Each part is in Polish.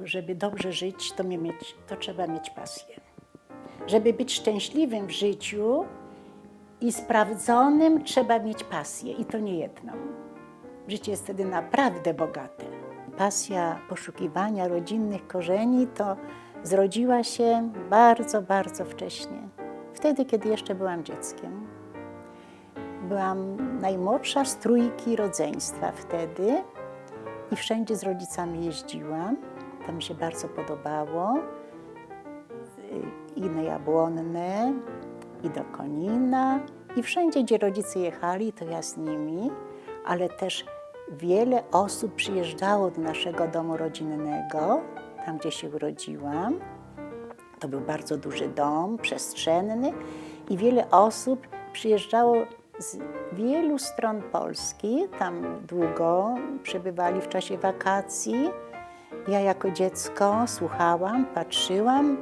Żeby dobrze żyć, to, mi mieć, to trzeba mieć pasję. Żeby być szczęśliwym w życiu i sprawdzonym, trzeba mieć pasję i to nie jedną. Życie jest wtedy naprawdę bogate. Pasja poszukiwania rodzinnych korzeni to zrodziła się bardzo, bardzo wcześnie. Wtedy, kiedy jeszcze byłam dzieckiem. Byłam najmłodsza z trójki rodzeństwa wtedy i wszędzie z rodzicami jeździłam. To mi się bardzo podobało. I na Jabłonne, i do Konina, i wszędzie, gdzie rodzice jechali, to ja z nimi, ale też wiele osób przyjeżdżało do naszego domu rodzinnego, tam gdzie się urodziłam. To był bardzo duży dom, przestrzenny i wiele osób przyjeżdżało z wielu stron Polski. Tam długo przebywali w czasie wakacji. Ja jako dziecko słuchałam, patrzyłam,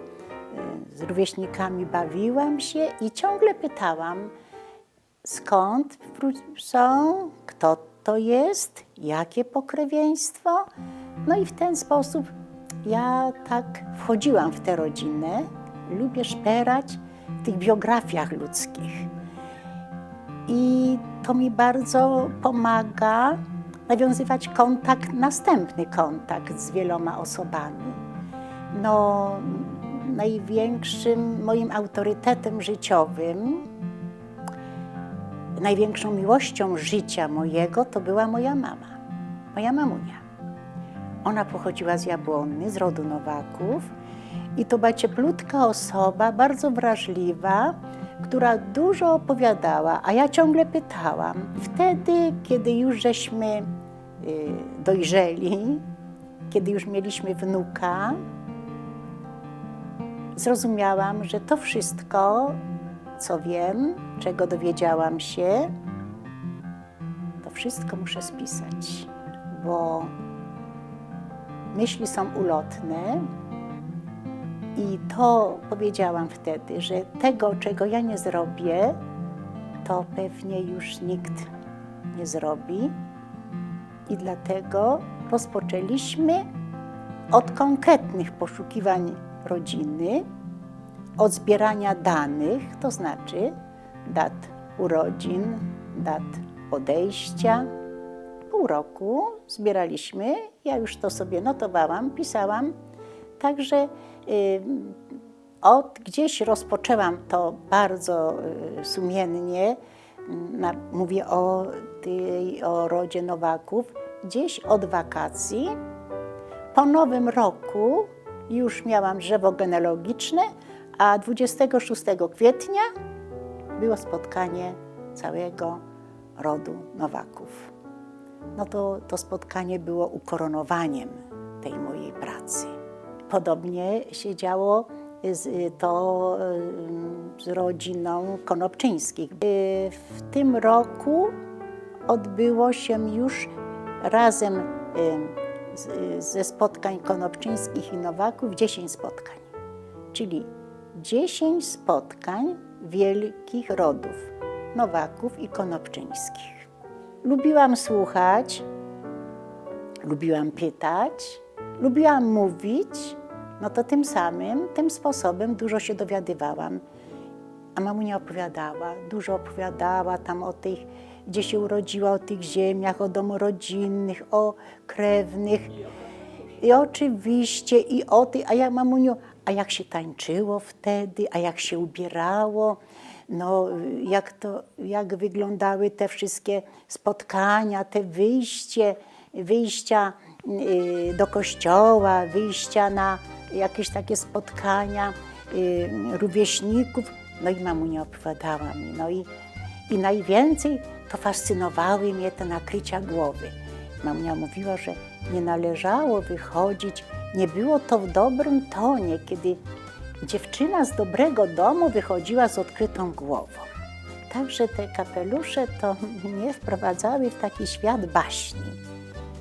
y, z rówieśnikami bawiłam się i ciągle pytałam, skąd są, kto to jest, jakie pokrewieństwo. No i w ten sposób ja tak wchodziłam w tę rodzinę. Lubię szperać w tych biografiach ludzkich. I to mi bardzo pomaga nawiązywać kontakt, następny kontakt z wieloma osobami. No, największym moim autorytetem życiowym, największą miłością życia mojego to była moja mama, moja mamunia. Ona pochodziła z Jabłonny, z rodu Nowaków i to była cieplutka osoba, bardzo wrażliwa, która dużo opowiadała, a ja ciągle pytałam. Wtedy, kiedy już żeśmy dojrzeli, kiedy już mieliśmy wnuka, zrozumiałam, że to wszystko, co wiem, czego dowiedziałam się, to wszystko muszę spisać, bo myśli są ulotne i to powiedziałam wtedy, że tego, czego ja nie zrobię, to pewnie już nikt nie zrobi. I dlatego rozpoczęliśmy od konkretnych poszukiwań rodziny, od zbierania danych, to znaczy dat urodzin, dat odejścia. Pół roku zbieraliśmy, ja już to sobie notowałam, pisałam, także y, od gdzieś rozpoczęłam to bardzo y, sumiennie, mówię o, tej, o rodzie Nowaków, gdzieś od wakacji. Po nowym roku już miałam drzewo genealogiczne, a 26 kwietnia było spotkanie całego rodu Nowaków. No to, to spotkanie było ukoronowaniem tej mojej pracy. Podobnie się działo z, to z rodziną Konopczyńskich. W tym roku odbyło się już razem y, z- ze spotkań Konopczyńskich i Nowaków 10 spotkań, czyli 10 spotkań wielkich rodów Nowaków i Konopczyńskich. Lubiłam słuchać, lubiłam pytać, lubiłam mówić, no to tym samym, tym sposobem dużo się dowiadywałam. A mamunia opowiadała, dużo opowiadała tam o tych, gdzie się urodziła, o tych ziemiach, o domu rodzinnych, o krewnych. I oczywiście i o tych, a ja mamuniu, a jak się tańczyło wtedy, a jak się ubierało, no jak to, jak wyglądały te wszystkie spotkania, te wyjście, wyjścia y, do kościoła, wyjścia na jakieś takie spotkania y, rówieśników. No i mamunia opowiadała mi. No i, i najwięcej to fascynowały mnie te nakrycia głowy. Mamunia mówiła, że nie należało wychodzić, nie było to w dobrym tonie, kiedy dziewczyna z dobrego domu wychodziła z odkrytą głową. Także te kapelusze to mnie wprowadzały w taki świat baśni.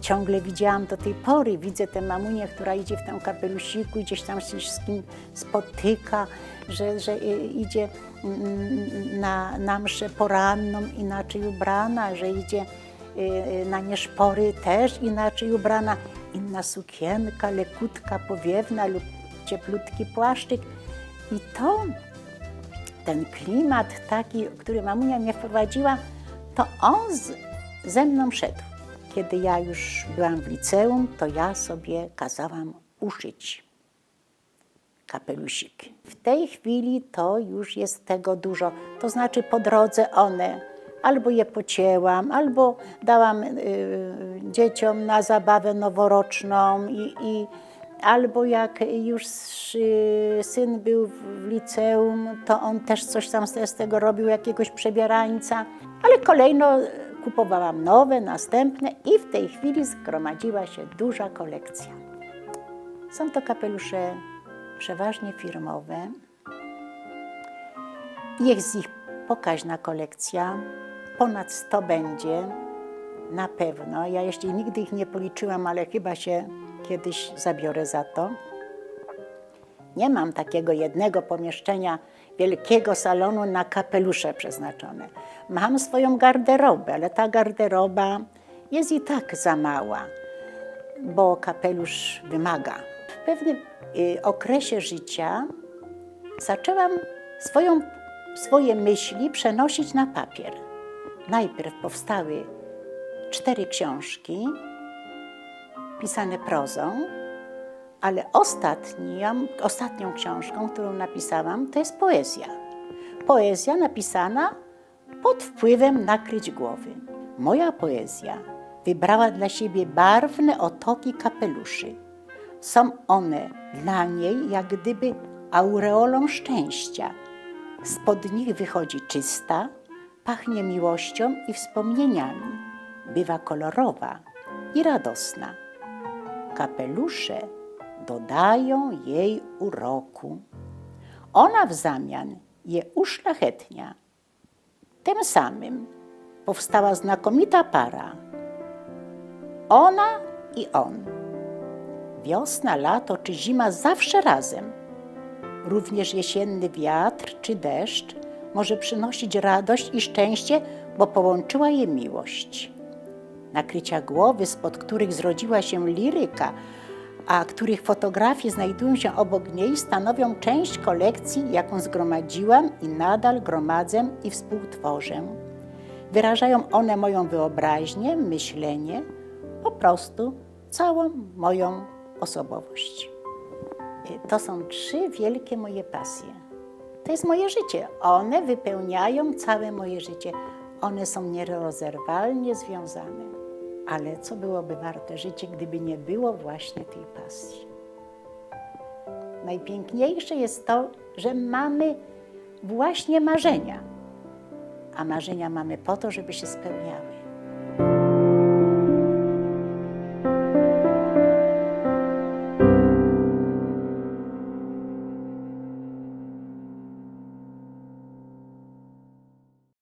Ciągle widziałam do tej pory, widzę tę mamunię, która idzie w tym kapelusiku, gdzieś tam się z kim spotyka, że, że idzie mm, na, na mszę poranną inaczej ubrana, że idzie y, y, na nieszpory też inaczej ubrana. inna sukienka, lekutka, powiewna lub cieplutki płaszczyk. I to, ten klimat taki, który mamunia mnie wprowadziła, to on z, ze mną szedł. Kiedy ja już byłam w liceum, to ja sobie kazałam uszyć kapelusik. W tej chwili to już jest tego dużo. To znaczy po drodze one albo je pocięłam, albo dałam y, dzieciom na zabawę noworoczną i, i albo jak już y, syn był w liceum, to on też coś tam z z tego robił, jakiegoś przebierańca, ale kolejno kupowałam nowe, następne i w tej chwili zgromadziła się duża kolekcja. Są to kapelusze przeważnie firmowe. Jest ich pokaźna kolekcja, ponad 100 będzie, na pewno. Ja jeszcze nigdy ich nie policzyłam, ale chyba się kiedyś zabiorę za to. Nie mam takiego jednego pomieszczenia, wielkiego salonu na kapelusze przeznaczone. Mam swoją garderobę, ale ta garderoba jest i tak za mała, bo kapelusz wymaga. W pewnym y, okresie życia zaczęłam swoją, swoje myśli przenosić na papier. Najpierw powstały cztery książki pisane prozą, ale ostatnią, książką, którą napisałam, to jest poezja. Poezja napisana pod wpływem nakryć głowy. Moja poezja wybrała dla siebie barwne otoki kapeluszy. Są one dla niej jak gdyby aureolą szczęścia. Spod nich wychodzi czysta, pachnie miłością i wspomnieniami. Bywa kolorowa i radosna. Kapelusze dodają jej uroku. Ona w zamian je uszlachetnia. Tym samym powstała znakomita para. Ona i on. Wiosna, lato czy zima zawsze razem. Również jesienny wiatr czy deszcz może przynosić radość i szczęście, bo połączyła je miłość. Nakrycia głowy, spod których zrodziła się liryka, a których fotografie znajdują się obok niej, stanowią część kolekcji, jaką zgromadziłam i nadal gromadzę i współtworzę. Wyrażają one moją wyobraźnię, myślenie, po prostu całą moją osobowość. To są trzy wielkie moje pasje. To jest moje życie. One wypełniają całe moje życie. One są nierozerwalnie związane. Ale co byłoby warte życie, gdyby nie było właśnie tej pasji? Najpiękniejsze jest to, że mamy właśnie marzenia. A marzenia mamy po to, żeby się spełniały.